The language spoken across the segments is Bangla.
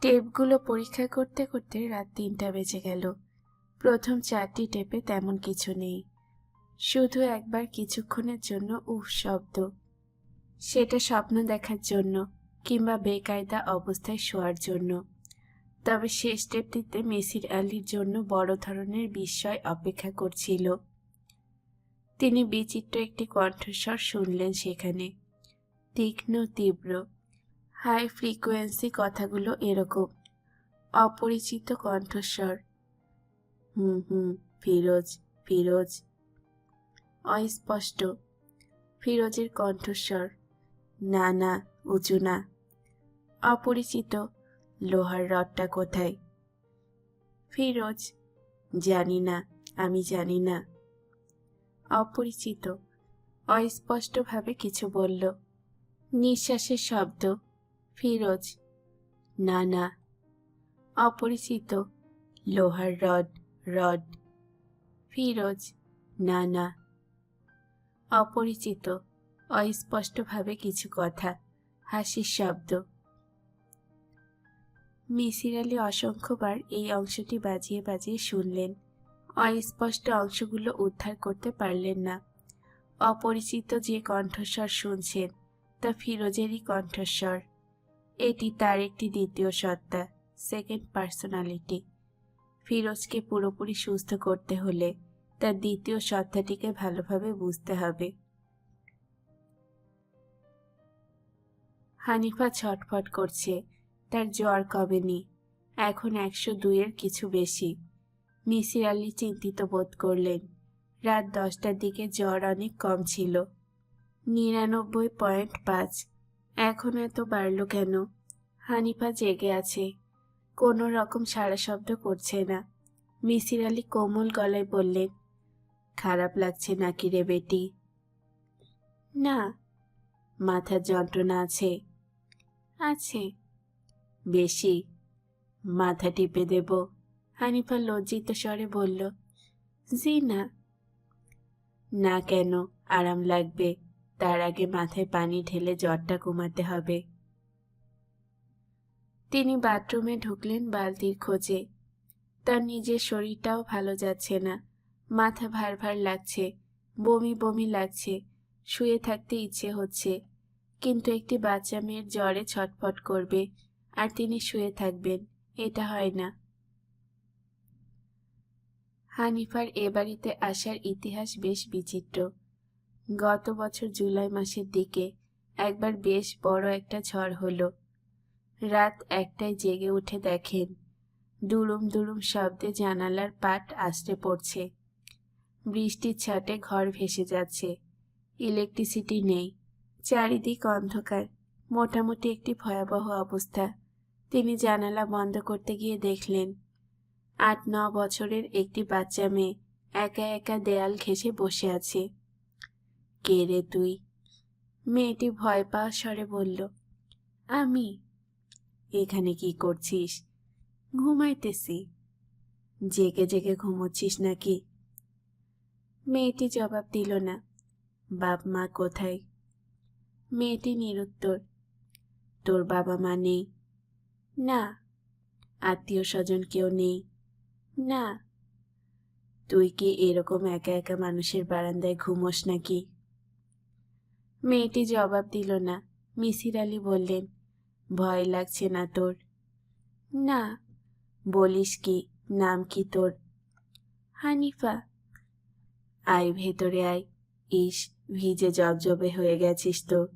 টেপগুলো পরীক্ষা করতে করতে রাত তিনটা বেজে গেল। প্রথম চারটি টেপে তেমন কিছু নেই। শুধু একবার কিছুক্ষণের জন্য উফ শব্দ। সেটা স্বপ্ন দেখার জন্য কিংবা বেকায়দা অবস্থায় শোয়ার জন্য। তবে শেষ টেপটিতে মেসির আলীর জন্য বড় ধরনের বিস্ময় অপেক্ষা করছিল। তিনি বিচিত্র একটি কণ্ঠস্বর শুনলেন সেখানে। তীক্ষ্ণ, তীব্র হাই ফ্রিকোয়েন্সি কথাগুলো এরকম। অপরিচিত কণ্ঠস্বর। হুম হুম, ফিরোজ ফিরোজ। অস্পষ্ট। ফিরোজের কণ্ঠস্বর। না না, উঁচু না। অপরিচিত। লোহার রডটা কোথায়? ফিরোজ, জানি না, আমি জানি না। অপরিচিত। অস্পষ্টভাবে কিছু বলল। নিঃশ্বাসের শব্দ। ফিরোজ। না না অপরিচিত, লোহার রড রড। ফিরোজ না না অপরিচিত, অস্পষ্টভাবে কিছু কথা, হাসির শব্দ। মিসির আলী অসংখ্যবার এই অংশটি বাজিয়ে বাজিয়ে শুনলেন। অস্পষ্ট অংশগুলো উদ্ধার করতে পারলেন না। অপরিচিত যে কণ্ঠস্বর শুনছেন, তা ফিরোজেরই কণ্ঠস্বর। এটি তার একটি দ্বিতীয় সত্তা সেকেন্ড পার্সোনালিটি ফিরোজকে পুরোপুরি সুস্থ করতে হলে তার দ্বিতীয় সত্তাটিকে ভালোভাবে বুঝতে হবে। হানিফা ছটফট করছে, তার জ্বর কমেনি এখন একশো দুইয়ের কিছু বেশি। মিসির আলী চিন্তিত বোধ করলেন, রাত দশটার দিকে জ্বর অনেক কম ছিল। নিরানব্বই পয়েন্ট পাঁচ এখন এত বাড়ল কেন? হানিফা জেগে আছে। কোনো রকম সারা শব্দ করছে না। মিসির আলী কোমল গলায় বললেন, খারাপ লাগছে নাকি রে বেটি? না, মাথার যন্ত্রণা আছে। আছে? বেশি। মাথা টিপে দেব। হানিফা লজ্জিত স্বরে বলল, জি না। না কেন? আরাম লাগবে। তার আগে মাথায় পানি ঢেলে জ্বরটা কমাতে হবে। তিনি বাথরুমে ঢুকলেন বালতির খোঁজে। তার নিজের শরীরটাও ভালো যাচ্ছে না। মাথা ভার ভার লাগছে, বমি বমি লাগছে, শুয়ে থাকতে ইচ্ছে হচ্ছে। কিন্তু একটি বাচ্চা মেয়ের জ্বরে ছটফট করবে আর তিনি শুয়ে থাকবেন, এটা হয় না। হানিফার এ বাড়িতে আসার ইতিহাস বেশ বিচিত্র। গত বছর জুলাই মাসের দিকে একবার বেশ বড় একটা ঝড় হলো। রাত একটায় জেগে উঠে দেখেন, দুরুম দুরুম শব্দে জানালার পাট আসতে পড়ছে। বৃষ্টির ছাটে ঘর ভেসে যাচ্ছে। ইলেকট্রিসিটি নেই, চারিদিক অন্ধকার, মোটামুটি একটি ভয়াবহ অবস্থা। তিনি জানালা বন্ধ করতে গিয়ে দেখলেন আট ন বছরের একটি বাচ্চা মেয়ে একা একা দেয়াল ঘেঁষে বসে আছে। কে রে তুই? মেয়েটি ভয় পাওয়া স্বরে বলল, আমি। এখানে কি করছিস? ঘুমাইতেছি। জেগে জেগে ঘুমোচ্ছিস নাকি? মেয়েটি জবাব দিল না, বাপ মা কোথায়? মেয়েটি নিরুত্তর, তোর বাবা মা নেই? না, আত্মীয় স্বজন কেউ নেই? না। তুই কি এরকম একা একা মানুষের বারান্দায় ঘুমোস নাকি? মেয়েটি জবাব দিল না। মিসির আলী বললেন, ভয় লাগছে না তোর? না। বলিস কি, নাম কি তোর? হানিফা। আয় ভেতরে আয়। ইস, ভিজে জবজবে হয়ে গেছিস তো।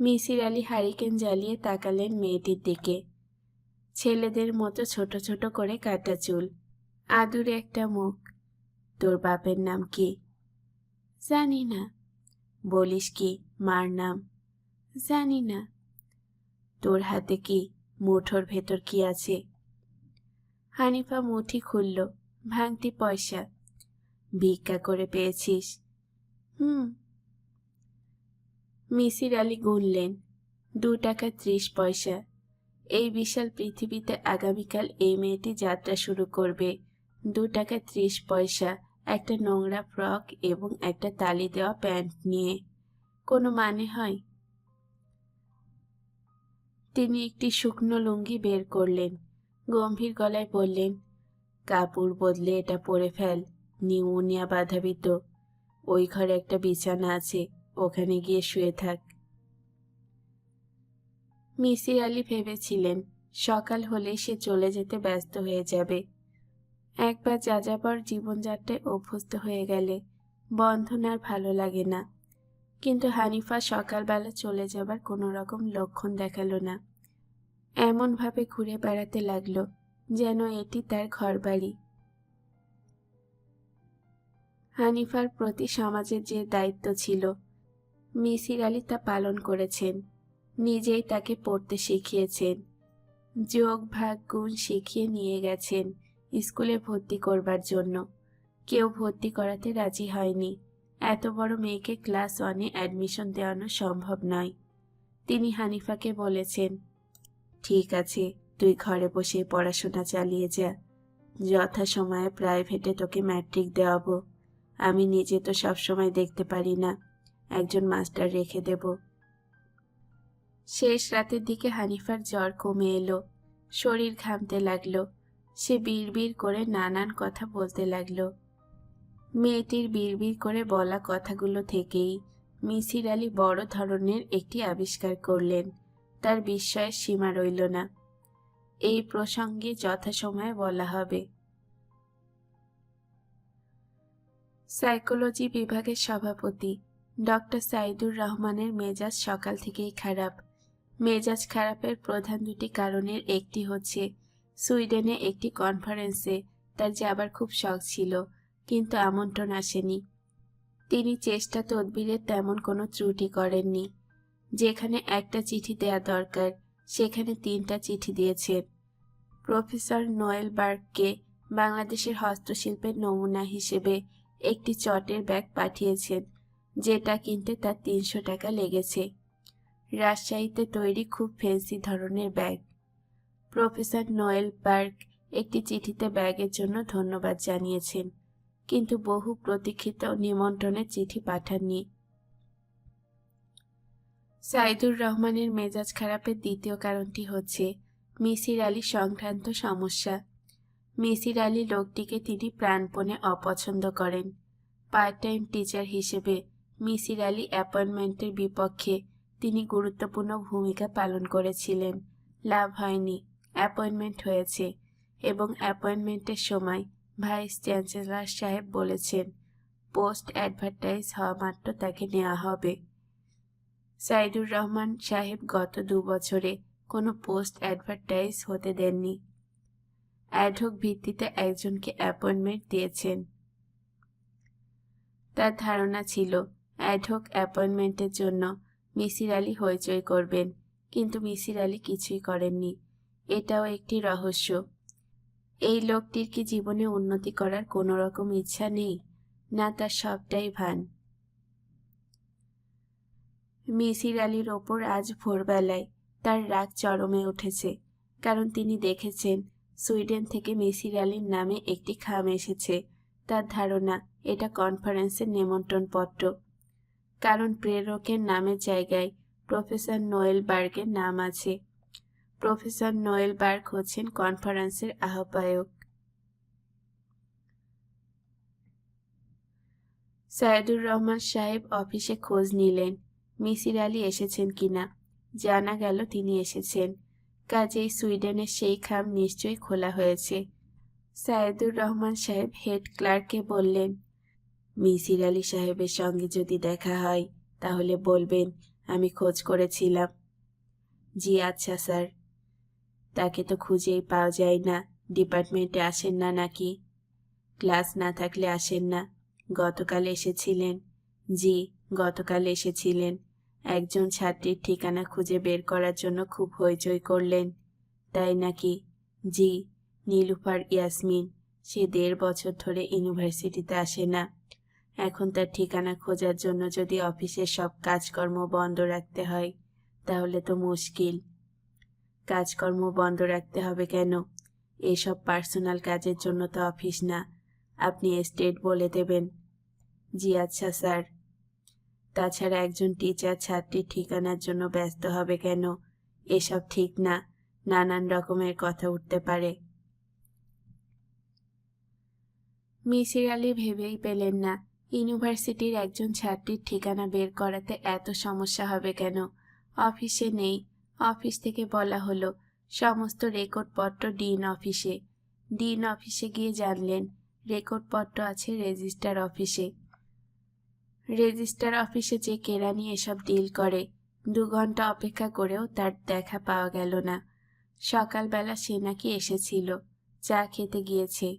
মিসির আলী হারিকেন জ্বালিয়ে তাকালেন মেয়েটির দিকে। ছেলেদের মতো ছোট ছোট করে কাটা চুল, আদুরে একটা মুখ। তোর বাপের নাম কি? জানি না। বলিস কি মার নাম? জানি না। তোর হাতে কি মুঠোর ভেতর কি আছে? হানিফা মুঠি খুলল, ভাঙতি পয়সা। ভিক্ষা করে পেয়েছিস? হুম। মিসির আলী গুনলেন, দু টাকা ত্রিশ পয়সা। এই বিশাল পৃথিবীতে আগামীকাল এই মেয়েটি যাত্রা শুরু করবে, দু টাকা ত্রিশ পয়সা। একটা নোংরা ফ্রক এবং একটা তালি দেওয়া প্যান্ট নিয়ে। কোনো মানে হয়? তিনি একটি শুকনো লুঙ্গি বের করলেন। গম্ভীর গলায় বললেন, কাপড় বদলে এটা পরে ফেল, নিউমোনিয়া বাঁধাবি তো। ওই ঘরে একটা বিছানা আছে, ওখানে গিয়ে শুয়ে থাক। মিসির আলি ভেবেছিলেন, সকাল হলেই সে চলে যেতে ব্যস্ত হয়ে যাবে। একবার যাযাবর জীবনযাত্রায় অভ্যস্ত হয়ে গেলে বন্ধন আর ভালো লাগে না। কিন্তু হানিফা সকালবেলা চলে যাবার কোনো রকম লক্ষণ দেখাল না। এমনভাবে ঘুরে বেড়াতে লাগল যেন এটি তার ঘরবাড়ি। হানিফার প্রতি সমাজের যে দায়িত্ব ছিল, মিসির আলী তা পালন করেছেন, নিজেই তাকে পড়তে শিখিয়েছেন যোগ ভাগ গুণ শিখিয়ে নিয়ে গেছেন স্কুলে ভর্তি করবার জন্য। কেউ ভর্তি করাতে রাজি হয়নি। এত বড় মেয়েকে ক্লাস ওয়ানে অ্যাডমিশন দেওয়ানো সম্ভব নয়। তিনি হানিফাকে বলেছেন, ঠিক আছে, তুই ঘরে বসে পড়াশোনা চালিয়ে যা। যথা সময়ে প্রাইভেটে তোকে ম্যাট্রিক দেওয়াবো। আমি নিজে তো সবসময় দেখতে পারি না। একজন মাস্টার রেখে দেব। শেষ রাতের দিকে হানিফার জ্বর কমে এলো। শরীর ঘামতে লাগল। সে বিড়বিড় করে নানান কথা বলতে লাগল। মেয়েটির বিড়বিড় করে বলা কথাগুলো থেকেই মিসির আলী বড় ধরনের একটি আবিষ্কার করলেন। তার বিস্ময়ের সীমা রইল না। এই প্রসঙ্গে যথাসময়ে বলা হবে। সাইকোলজি বিভাগের সভাপতি ডক্টর সাইদুর রহমানের মেজাজ সকাল থেকেই খারাপ। মেজাজ খারাপের প্রধান দুটি কারণের একটি হচ্ছে সুইডেনে একটি কনফারেন্সে তার যাবার খুব শখ ছিল, কিন্তু আমন্ত্রণ আসেনি। তিনি চেষ্টা তদবিরের তেমন কোনো ত্রুটি করেননি। যেখানে একটা চিঠি দেয়া দরকার, সেখানে তিনটা চিঠি দিয়েছেন। প্রফেসর নোয়েল বার্গকে বাংলাদেশের হস্তশিল্পের নমুনা হিসেবে একটি চটের ব্যাগ পাঠিয়েছেন, যেটা কিনতে তার তিনশো টাকা লেগেছে। রাজশাহীতে তৈরি খুব ফ্যান্সি ধরনের ব্যাগ। প্রফেসর নোয়েল বার্গ একটি চিঠিতে ব্যাগের জন্য ধন্যবাদ জানিয়েছেন, কিন্তু বহু প্রতীক্ষিত নিমন্ত্রণের চিঠি পাঠাননি। সাইদুর রহমানের মেজাজ খারাপের দ্বিতীয় কারণটি হচ্ছে মিসির আলী সংক্রান্ত সমস্যা। মিসির আলী লোকটিকে তিনি প্রাণপণে অপছন্দ করেন। পার্ট টাইম টিচার হিসেবে মিসির আলী অ্যাপয়েন্টমেন্টের বিপক্ষে তিনি গুরুত্বপূর্ণ ভূমিকা পালন করেছিলেন। লাভ হয়নি। অ্যাপয়েন্টমেন্ট হয়েছে এবং অ্যাপয়েন্টমেন্টের সময় ভাইস চ্যান্সেলর সাহেব বলেছেন, পোস্ট অ্যাডভার্টাইজ হওয়া মাত্র তাকে নেওয়া হবে। সাইদুর রহমান সাহেব গত দু বছরে কোনো পোস্ট অ্যাডভার্টাইজ হতে দেননি। অ্যাডহক ভিত্তিতে একজনকে অ্যাপয়েন্টমেন্ট দিয়েছেন। তার ধারণা ছিল অ্যাডহক অ্যাপয়েন্টমেন্টের জন্য মিসির আলী হইচই করবেন, কিন্তু মিসির আলী কিছুই করেননি। এটাও একটি রহস্য। এই লোকটির কি জীবনে উন্নতি করার কোনো রকম ইচ্ছা নেই? না, তার সবটাই ভান। মিসির আলীর ওপর আজ ভোরবেলায় তার রাগ চরমে উঠেছে, কারণ তিনি দেখেছেন, সুইডেন থেকে মিসির আলীর নামে একটি খাম এসেছে। তার ধারণা, এটা কনফারেন্সের নিমন্ত্রণপত্র কারণ প্রেরকের নামের জায়গায় প্রফেসর নোয়েল বার্গের নাম আছে। প্রফেসর নোয়েল বার্গ হচ্ছেন কনফারেন্সের আহ্বায়ক। সাইদুর রহমান সাহেব অফিসে খোঁজ নিলেন, মিসির আলী এসেছেন কিনা জানা গেল তিনি এসেছেন। কাজেই সুইডেনের সেই খাম নিশ্চয়ই খোলা হয়েছে। সাইদুর রহমান সাহেব হেড ক্লার্ককে বললেন, মিসির আলী সাহেবের সঙ্গে যদি দেখা হয়, তাহলে বলবেন, আমি খোঁজ করেছিলাম। জি আচ্ছা স্যার। তাকে তো খুঁজেই পাওয়া যায় না, ডিপার্টমেন্টে আসেন না নাকি? ক্লাস না থাকলে আসেন না। গতকাল এসেছিলেন। জি, গতকাল এসেছিলেন। একজন ছাত্রীর ঠিকানা খুঁজে বের করার জন্য খুব হইচই করলেন। তাই নাকি? জি, নীলুফার ইয়াসমিন। সে দেড় বছর ধরে ইউনিভার্সিটিতে আসে না। এখন তার ঠিকানা খোঁজার জন্য যদি অফিসের সব কাজকর্ম বন্ধ রাখতে হয়, তাহলে তো মুশকিল। কাজকর্ম বন্ধ রাখতে হবে কেন? এসব পার্সোনাল কাজের জন্য তো অফিস না। আপনি এস্টেট বলে দেবেন। জি আচ্ছা স্যার। তাছাড়া একজন টিচার ছাত্রীর ঠিকানার জন্য ব্যস্ত হবে কেন? এসব ঠিক না। নানান রকমের কথা উঠতে পারে। মিসির আলী ভেবেই পেলেন না, ইউনিভার্সিটির একজন ছাত্রীর ঠিকানা বের করাতে এত সমস্যা হবে কেন? অফিসে নেই। অফিস থেকে বলা হলো, সমস্ত রেকর্ডপত্র ডিন অফিসে। ডিন অফিসে গিয়ে জানলেন রেকর্ডপত্র আছে রেজিস্টার অফিসে। রেজিস্টার অফিসে যে কেরানি এসব ডিল করে, দু ঘণ্টা অপেক্ষা করেও তার দেখা পাওয়া গেল না। সকালবেলা সে নাকি এসেছিল, চা খেতে গিয়েছে।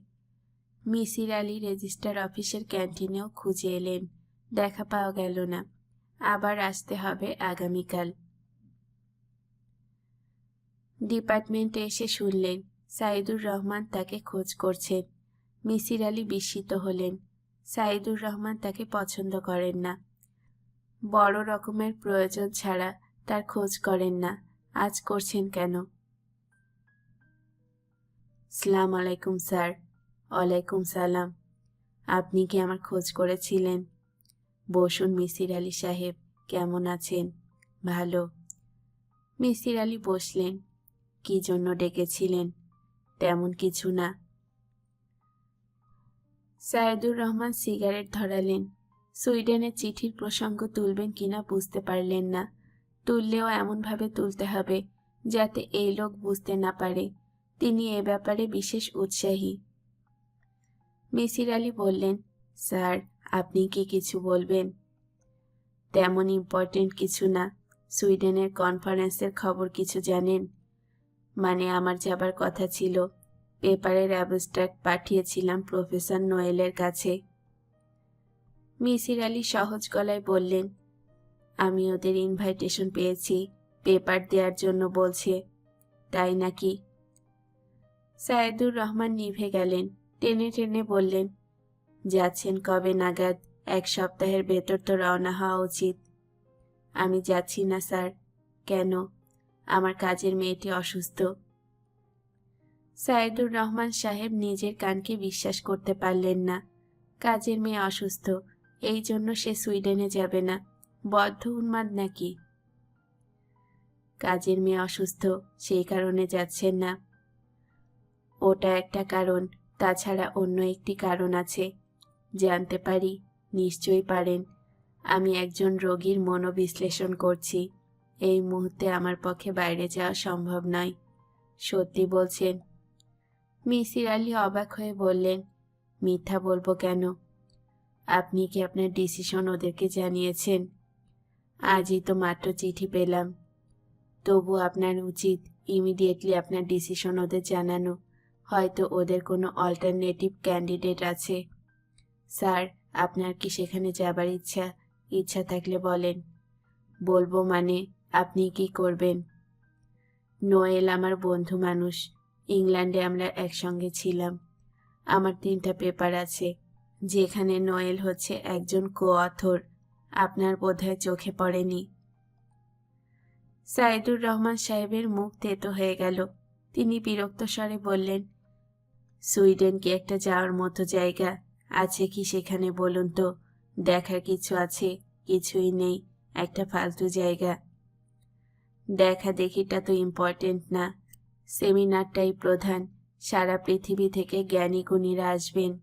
মিসির আলী রেজিস্টার অফিসের ক্যান্টিনেও খুঁজে এলেন, দেখা পাওয়া গেল না। আবার আসতে হবে আগামীকাল। ডিপার্টমেন্টে এসে শুনলেন, সাইদুর রহমান তাকে খোঁজ করছেন। মিসির আলী বিস্মিত হলেন, সাইদুর রহমান তাকে পছন্দ করেন না। বড় রকমের প্রয়োজন ছাড়া তার খোঁজ করেন না, আজ করছেন কেন? সালাম আলাইকুম স্যার, ওয়ালাইকুম সালাম। আপনি কি আমার খোঁজ করেছিলেন? বসুন মিসির আলী সাহেব, কেমন আছেন? ভালো। মিসির আলী বসলেন কি জন্য ডেকেছিলেন? তেমন কিছু না। সাইদুর রহমান সিগারেট ধরালেন। সুইডেনের চিঠির প্রসঙ্গ তুলবেন কিনা বুঝতে পারলেন না। তুললেও এমনভাবে তুলতে হবে, যাতে এই লোক বুঝতে না পারে। তিনি এ ব্যাপারে বিশেষ উৎসাহী। মিসির আলী বললেন, স্যার, আপনি কি কিছু বলবেন? তেমন ইম্পর্টেন্ট কিছু না। সুইডেনের কনফারেন্সের খবর কিছু জানেন? মানে আমার যাবার কথা ছিল। পেপারের অ্যাবস্ট্রাক্ট পাঠিয়েছিলাম প্রফেসর নোয়েলের কাছে। মিসির আলী সহজ গলায় বললেন, আমি ওদের ইনভাইটেশন পেয়েছি পেপার দেওয়ার জন্য বলছে, তাই নাকি? সায়েদুর রহমান নিভে গেলেন, টেনে টেনে বললেন, যাচ্ছেন কবে নাগাদ? এক সপ্তাহের ভেতর তো রওনা হওয়া উচিত। আমি যাচ্ছি না স্যার। কেন? আমার কাজের মেয়েটি অসুস্থ। সাইদুর রহমান সাহেব নিজের কানকে বিশ্বাস করতে পারলেন না। কাজের মেয়ে অসুস্থ, এই জন্য সে সুইডেনে যাবে না। বদ্ধ উন্মাদ নাকি? কাজের মেয়ে অসুস্থ, সেই কারণে যাচ্ছেন না। ওটা একটা কারণ, তাছাড়া অন্য একটি কারণ আছে। জানতে পারি, নিশ্চয়ই পারেন। আমি একজন রোগীর মনোবিশ্লেষণ করছি। এই মুহূর্তে আমার পক্ষে বাইরে যাওয়া সম্ভব নয়। সত্যি বলছেন। মিসির আলী অবাক হয়ে বললেন, মিথ্যা বলব কেন? আপনি কি আপনার ডিসিশন ওদেরকে জানিয়েছেন? আজই তো মাত্র চিঠি পেলাম। তবু আপনার উচিত ইমিডিয়েটলি আপনার ডিসিশন ওদের জানানো। হয়তো ওদের কোনো অল্টারনেটিভ ক্যান্ডিডেট আছে। স্যার, আপনার কি সেখানে যাবার ইচ্ছা? ইচ্ছা থাকলে বলেন। বলব মানে আপনি কি করবেন? নোয়েল আমার বন্ধু মানুষ, ইংল্যান্ডে আমরা একসঙ্গে ছিলাম। আমার তিনটা পেপার আছে, যেখানে নোয়েল হচ্ছে একজন কো অথর আপনার বোধহয় চোখে পড়েনি। সাইদুর রহমান সাহেবের মুখ তেতো হয়ে গেল। তিনি বিরক্ত স্বরে বললেন, সুইডেন কি একটা যাওয়ার মতো জায়গা আছে কি সেখানে বলুন তো? দেখার কিছু আছে, কিছুই নেই, একটা ফালতু জায়গা। দেখা দেখিটা তো ইম্পর্টেন্ট না। সেমিনারটাই প্রধান। সারা পৃথিবী থেকে জ্ঞানী গুণীরা আসবেন।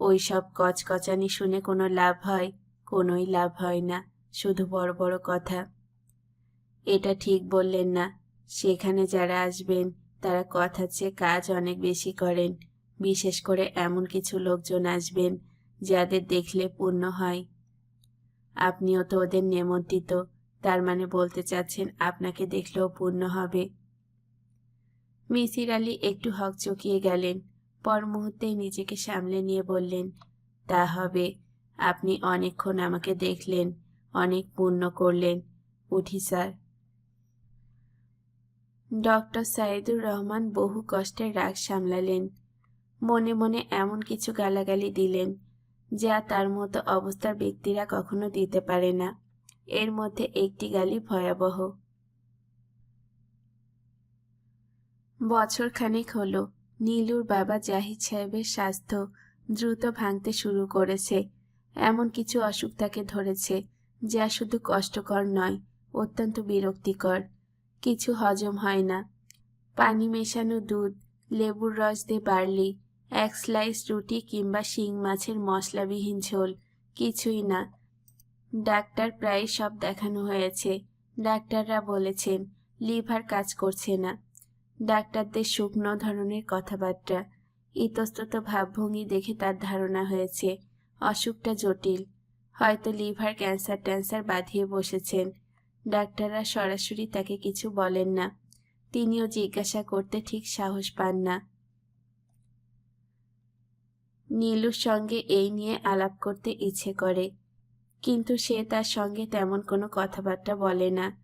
ওই সব কচকচানি শুনে কোনো লাভ হয়, কোনোই লাভ হয় না। শুধু বড় বড় কথা। এটা ঠিক বললেন না। সেখানে যারা আসবেন, তারা কথার চেয়ে কাজ অনেক বেশি করেন। বিশেষ করে এমন কিছু লোকজন আসবেন, যাদের দেখলে পূর্ণ হয়। আপনিও তো ওদের নেমন্ত্রিত তার মানে বলতে চাচ্ছেন আপনাকে দেখলেও পূর্ণ হবে। মিসির আলী একটু হক চকিয়ে গেলেন। পর মুহূর্তেই নিজেকে সামলে নিয়ে বললেন, তা হবে। আপনি অনেকক্ষণ আমাকে দেখলেন, অনেক পূর্ণ করলেন। উঠি, স্যার। ডক্টর সাইদুর রহমান বহু কষ্টে রাগ সামলালেন। মনে মনে এমন কিছু গালাগালি দিলেন, যা তার মতো অবস্থার ব্যক্তিরা কখনো দিতে পারে না। এর মধ্যে একটি গালি ভয়াবহ। বছর খানেক হলো, নীলুর বাবা জাহিদ সাহেবের স্বাস্থ্য দ্রুত ভাঙতে শুরু করেছে। এমন কিছু অসুখ তাকে ধরেছে, যা শুধু কষ্টকর নয়, অত্যন্ত বিরক্তিকর। কিছু হজম হয় না। পানি মেশানো দুধ, লেবুর রস দিয়ে বার্লি, এক স্লাইস রুটি কিংবা শিং মাছের মশলাবিহীন ঝোল, কিছুই না। ডাক্তার প্রায় সব দেখানো হয়েছে। ডাক্তাররা বলেছেন, লিভার কাজ করছে না। ডাক্তারদের শুকনো ধরনের কথাবার্তা। ইতস্তত ভাবভঙ্গি দেখে তার ধারণা হয়েছে, অসুখটা জটিল। হয়তো লিভার ক্যান্সার ট্যান্সার বাঁধিয়ে বসেছেন। ডাক্তাররা সরাসরি তাকে কিছু বলেন না। তিনিও জিজ্ঞাসা করতে ঠিক সাহস পান না। নীলুর সঙ্গে এই নিয়ে আলাপ করতে ইচ্ছে করে। কিন্তু সে তার সঙ্গে তেমন কোনো কথাবার্তা বলে না।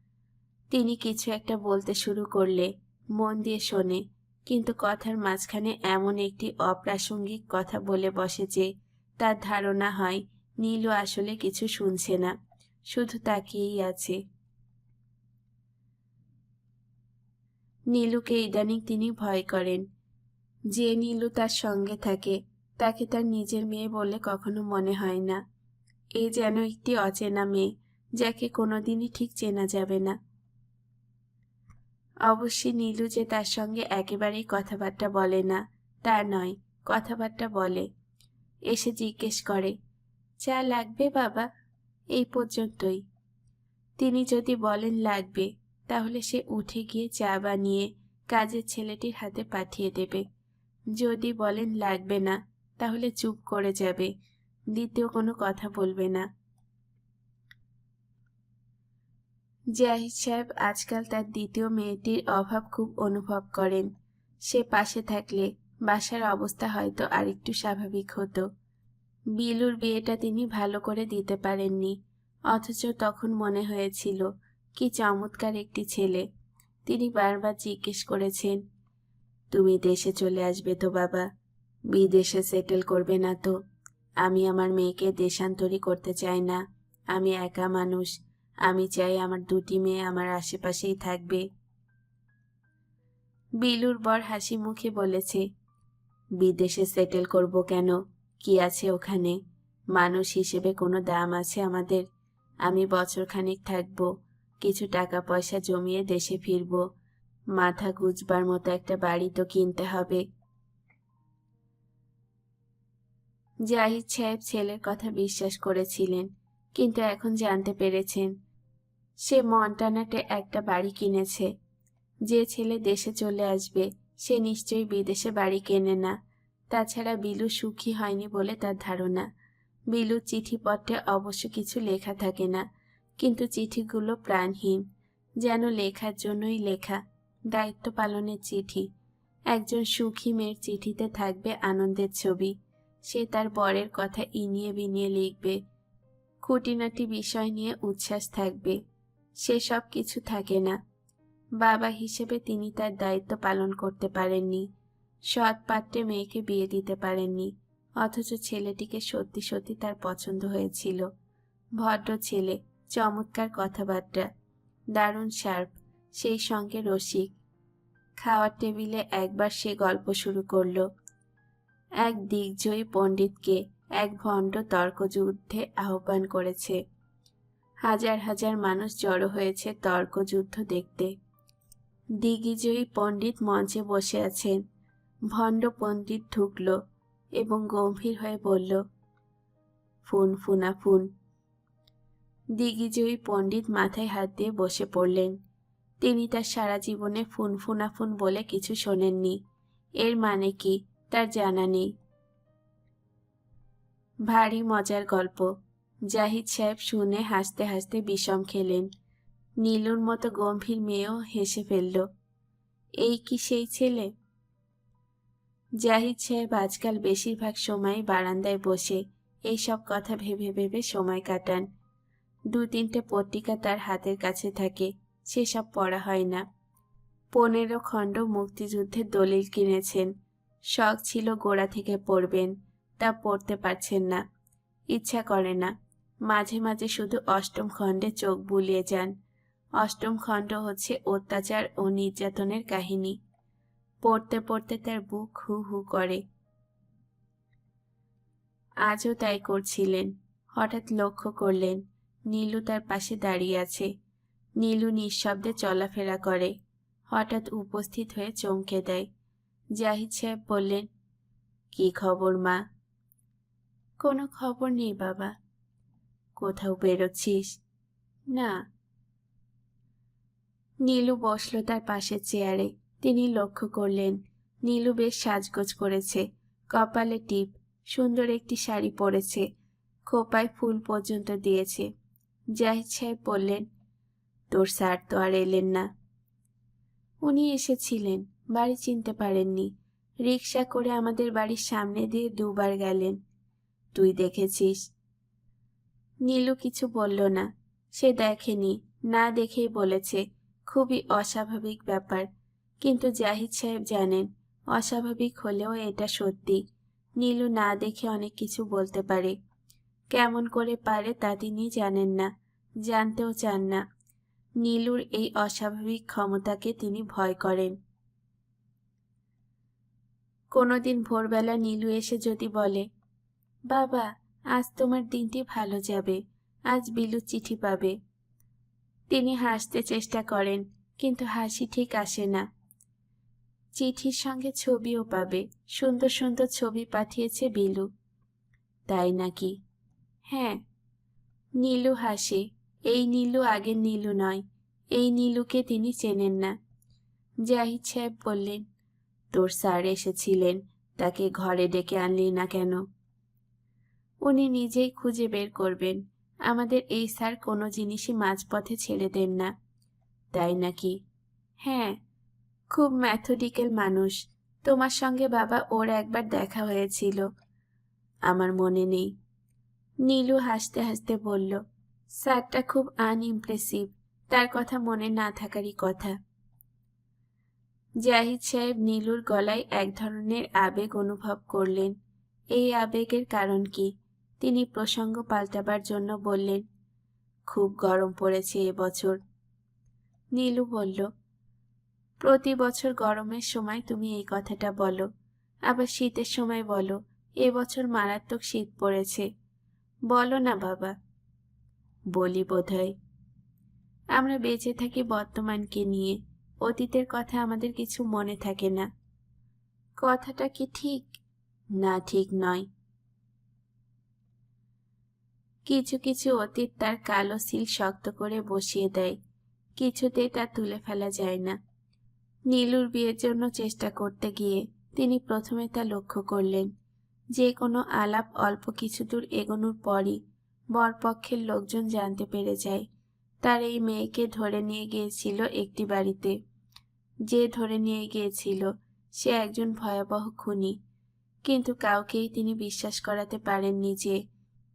তিনি কিছু একটা বলতে শুরু করলে, মন দিয়ে শোনে, কিন্তু কথার মাঝখানে এমন একটি অপ্রাসঙ্গিক কথা বলে বসে যে, তার ধারণা হয় নীলু আসলে কিছু শুনছে না, শুধু তাকিয়েই আছে। নীলুকে ইদানিং তিনি ভয় করেন। যে নীলু তার সঙ্গে থাকে, তাকে তার নিজের মেয়ে বলে কখনো মনে হয় না। এ যেন একটি অচেনা মেয়ে, যাকে কোনোদিনই ঠিক চেনা যাবে না। অবশ্যই নীলু যে তার সঙ্গে একেবারেই কথাবার্তা বলে না, তা নয়, কথাবার্তা বলে। এসে জিজ্ঞেস করে, চা লাগবে বাবা? এই পর্যন্তই। তিনি যদি বলেন লাগবে, তাহলে সে উঠে গিয়ে চা বানিয়ে কাজের ছেলেটির হাতে পাঠিয়ে দেবে। যদি বলেন লাগবে না, তাহলে চুপ করে যাবে। দ্বিতীয় কোনো কথা বলবে না। জাহিদ সাহেব আজকাল তার দ্বিতীয় মেয়েটির অভাব খুব অনুভব করেন। সে পাশে থাকলে বাসার অবস্থা হয়তো আরেকটু স্বাভাবিক হতো। বিলুর বিয়েটা তিনি ভালো করে দিতে পারেননি, অথচ তখন মনে হয়েছিল, কি চমৎকার একটি ছেলে। তিনি বারবার জিজ্ঞেস করেছেন, তুমি দেশে চলে আসবে তো বাবা? বিদেশে সেটেল করবে না তো? আমি আমার মেয়েকে দেশান্তরী করতে চাই না। আমি একা মানুষ। আমি চাই আমার দুটি মেয়ে আমার আশেপাশেই থাকবে। বিলুর বর হাসি মুখে বলেছে, বিদেশে সেটেল করব কেন? কি আছে ওখানে? মানুষ হিসেবে কোনো দাম আছে আমাদের। আমি বছরখানেক থাকব। কিছু টাকা পয়সা জমিয়ে দেশে ফিরব। মাথা গুজবার মতো একটা বাড়ি তো কিনতে হবে। জাহিদ সাহেব ছেলের কথা বিশ্বাস করেছিলেন, কিন্তু এখন জানতে পেরেছেন, সে মন্টানাটে একটা বাড়ি কিনেছে। যে ছেলে দেশে চলে আসবে, সে নিশ্চয়ই বিদেশে বাড়ি কেনে না। তাছাড়া বিলু সুখী হয়নি বলে তার ধারণা। বিলুর চিঠিপত্রে অবশ্য কিছু লেখা থাকে না, কিন্তু চিঠিগুলো প্রাণহীন। যেন লেখার জন্যই লেখা, দায়িত্ব পালনের চিঠি। একজন সুখী মেয়ের চিঠিতে থাকবে আনন্দের ছবি। সে তার বরের কথা ইনিয়ে বিনিয়ে লিখবে। খুঁটিনাটি বিষয় নিয়ে উচ্ছ্বাস থাকবে। সে সব কিছু থাকে না। বাবা হিসেবে তিনি তার দায়িত্ব পালন করতে পারেননি। সৎ পাত্রে মেয়েকে বিয়ে দিতে পারেননি, অথচ ছেলেটিকে সত্যি সত্যি তার পছন্দ হয়েছিল। ভদ্র ছেলে, চমৎকার কথাবার্তা, দারুণ শার্প, সেই সঙ্গে রসিক। খাওয়ার টেবিলে একবার সে গল্প শুরু করল। এক দিগ্জয়ী পণ্ডিতকে এক ভণ্ড তর্কযুদ্ধে আহ্বান করেছে। হাজার হাজার মানুষ জড়ো হয়েছে তর্কযুদ্ধ দেখতে। দিগ্বিজয়ী পণ্ডিত মঞ্চে বসে আছেন। ভণ্ড পণ্ডিত ঢুকল এবং গম্ভীর হয়ে বলল, ফুন, ফুনা, ফুন। দিগ্বিজয়ী পণ্ডিত মাথায় হাত দিয়ে বসে পড়লেন। তিনি তার সারা জীবনে ফুন, ফুনা, ফুন বলে কিছু শোনেননি। এর মানে কি? তার জানা নেই। ভারী মজার গল্প। জাহিদ সাহেব শুনে হাসতে হাসতে বিষম খেলেন। নীলুর মতো গম্ভীর মেয়েও হেসে ফেলল, এই কি সেই ছেলে? জাহিদ সাহেব আজকাল বেশিরভাগ সময় বারান্দায় বসে এইসব কথা ভেবে ভেবে সময় কাটান। দু তিনটে পত্রিকা তার হাতের কাছে থাকে, সেসব পড়া হয় না। পনেরো খণ্ড মুক্তিযুদ্ধের দলিল কিনেছেন। শখ ছিল গোড়া থেকে পড়বেন, তা পড়তে পারছেন না। ইচ্ছা করে না। মাঝে মাঝে শুধু অষ্টম খণ্ডে চোখ বুলিয়ে যান। অষ্টম খণ্ড হচ্ছে অত্যাচার ও নির্যাতনের কাহিনী। পড়তে পড়তে তার বুক হু হু করে। আজও তাই করছিলেন। হঠাৎ লক্ষ্য করলেন, নীলু তার পাশে দাঁড়িয়ে আছে। নীলু নিঃশব্দে চলাফেরা করে। হঠাৎ উপস্থিত হয়ে চমকে দেয়। জাহিদ সাহেব বললেন কি খবর, মা? কোনো খবর নেই, বাবা। কোথাও বেরোচ্ছিস? না। নীলু বসল তার পাশের চেয়ারে। তিনি লক্ষ্য করলেন, নীলু বেশ সাজগোজ করেছে। কপালে টিপ, সুন্দর একটি শাড়ি পরেছে, খোপায় ফুল পর্যন্ত দিয়েছে। জাহিদ সাহেব বললেন, তোর স্যার তো আর এলেন না। উনি এসেছিলেন। বাড়ি চিনতে পারেননি। রিক্সা করে আমাদের বাড়ির সামনে দিয়ে দুবার গেলেন। তুই দেখেছিস? নীলু কিছু বলল না। সে দেখেনি, না দেখেই বলেছে, খুবই অস্বাভাবিক ব্যাপার। কিন্তু জাহিদ সাহেব জানেন, অস্বাভাবিক হলেও এটা সত্যি। নীলু না দেখে অনেক কিছু বলতে পারে। কেমন করে পারে তা তিনি জানেন না, জানতেও চান না। নীলুর এই অস্বাভাবিক ক্ষমতাকে তিনি ভয় করেন। কোনোদিন ভোরবেলা নীলু এসে যদি বলে, বাবা, আজ তোমার দিনটি ভালো যাবে, আজ বিলু চিঠি পাবে। তিনি হাসতে চেষ্টা করেন, কিন্তু হাসি ঠিক আসে না। চিঠির সঙ্গে ছবিও পাবে, সুন্দর সুন্দর ছবি পাঠিয়েছে বিলু। তাই নাকি? হ্যাঁ। নীলু হাসে, এই নীলু আগের নীলু নয়, এই নীলুকে তিনি চেনেন না। জাহিদ সাহেব বললেন তোর স্যার এসেছিলেন, তাকে ঘরে ডেকে আনলি না কেন? উনি নিজেই খুঁজে বের করবেন। আমাদের এই স্যার কোনো জিনিসই মাঝপথে ছেড়ে দেন না। তাই নাকি? হ্যাঁ খুব ম্যাথোডিক্যাল মানুষ। তোমার সঙ্গে বাবা ওর একবার দেখা হয়েছিল। আমার মনে নেই। নীলু হাসতে হাসতে বলল, স্যারটা খুব আনইমপ্রেসিভ। তার কথা মনে না থাকারই কথা। জাহিদ সাহেব নীলুর গলায় এক ধরনের আবেগ অনুভব করলেন। এই আবেগের কারণ কি? তিনি প্রসঙ্গ পাল্টাবার জন্য বললেন, খুব গরম পড়েছে এবছর নীলু বলল, প্রতি বছর গরমের সময় তুমি এই কথাটা বলো। আবার শীতের সময় বলো এবছর মারাত্মক শীত পড়েছে। বলো না বাবা। বলি বোধহয়। আমরা বেঁচে থাকি বর্তমানকে নিয়ে। অতীতের কথা আমাদের কিছু মনে থাকে না। কথাটা কি ঠিক? না, ঠিক নয়। কিছু কিছু অতীত তার কালো সিল শক্ত করে বসিয়ে দেয়। কিছুতেই তা তুলে ফেলা যায় না। নীলুর বিয়ের জন্য চেষ্টা করতে গিয়ে তিনি প্রথমে তা লক্ষ্য করলেন। যে কোনো আলাপ অল্প কিছু দূর এগোনোর পরই বরপক্ষের লোকজন জানতে পেরে যায়। তার এই মেয়েকে ধরে নিয়ে গিয়েছিল একটি বাড়িতে। যে ধরে নিয়ে গিয়েছিল, সে একজন ভয়াবহ খুনি। কিন্তু কাউকেই তিনি বিশ্বাস করাতে পারেননি যে,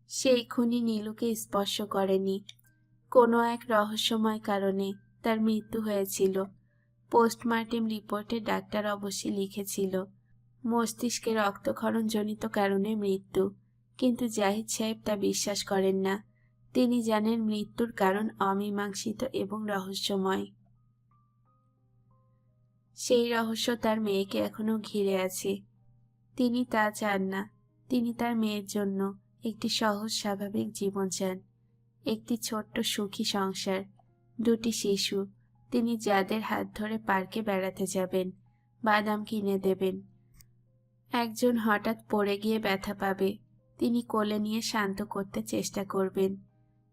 সেই খুনি নীলুকে স্পর্শ করেনি। কোনো এক রহস্যময় কারণে তার মৃত্যু হয়েছিল। পোস্টমার্টেম রিপোর্টে ডাক্তার অবশ্যই লিখেছিল, মস্তিষ্কে রক্তক্ষরণজনিত কারণে মৃত্যু। কিন্তু জাহিদ সাহেব তা বিশ্বাস করেন না। তিনি জানেন মৃত্যুর কারণ অমীমাংসিত এবং রহস্যময়। সেই রহস্য তার মেয়েকে এখনও ঘিরে আছে। তিনি তা চান না। তিনি তার মেয়ের জন্য একটি সহজ স্বাভাবিক জীবন চান। একটি ছোট্ট সুখী সংসার, দুটি শিশু, তিনি যাদের হাত ধরে পার্কে বেড়াতে যাবেন, বাদাম কিনে দেবেন। একজন হঠাৎ পড়ে গিয়ে ব্যথা পাবে। তিনি কোলে নিয়ে শান্ত করতে চেষ্টা করবেন।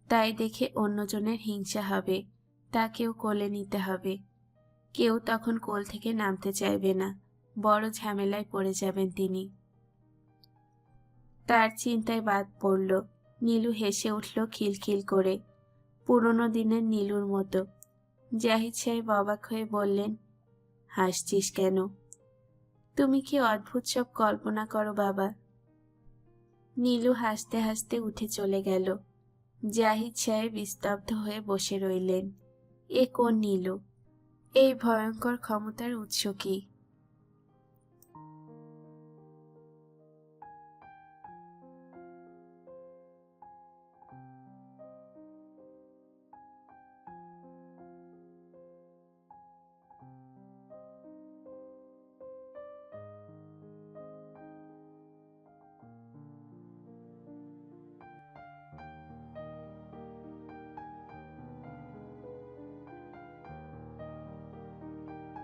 তাই দেখে অন্যজনের হিংসা হবে। তাকেও কোলে নিতে হবে। কেউ তখন কোল থেকে নামতে চাইবে না, বড় ঝামেলায় পড়ে যাবেন তিনি। তার চিন্তায় বাদ পড়ল, নীলু হেসে উঠল খিলখিল করে। পুরনো দিনের নীলুর মতো। জাহিদ সাহেব অবাক হয়ে বললেন, হাসছিস কেন? তুমি কি অদ্ভুত সব কল্পনা করো বাবা? নীলু হাসতে হাসতে উঠে চলে গেল। জাহিদ সাহেব স্তব্ধ হয়ে বসে রইলেন। এ কোন নীলু? এই ভয়ঙ্কর ক্ষমতার উৎস কি?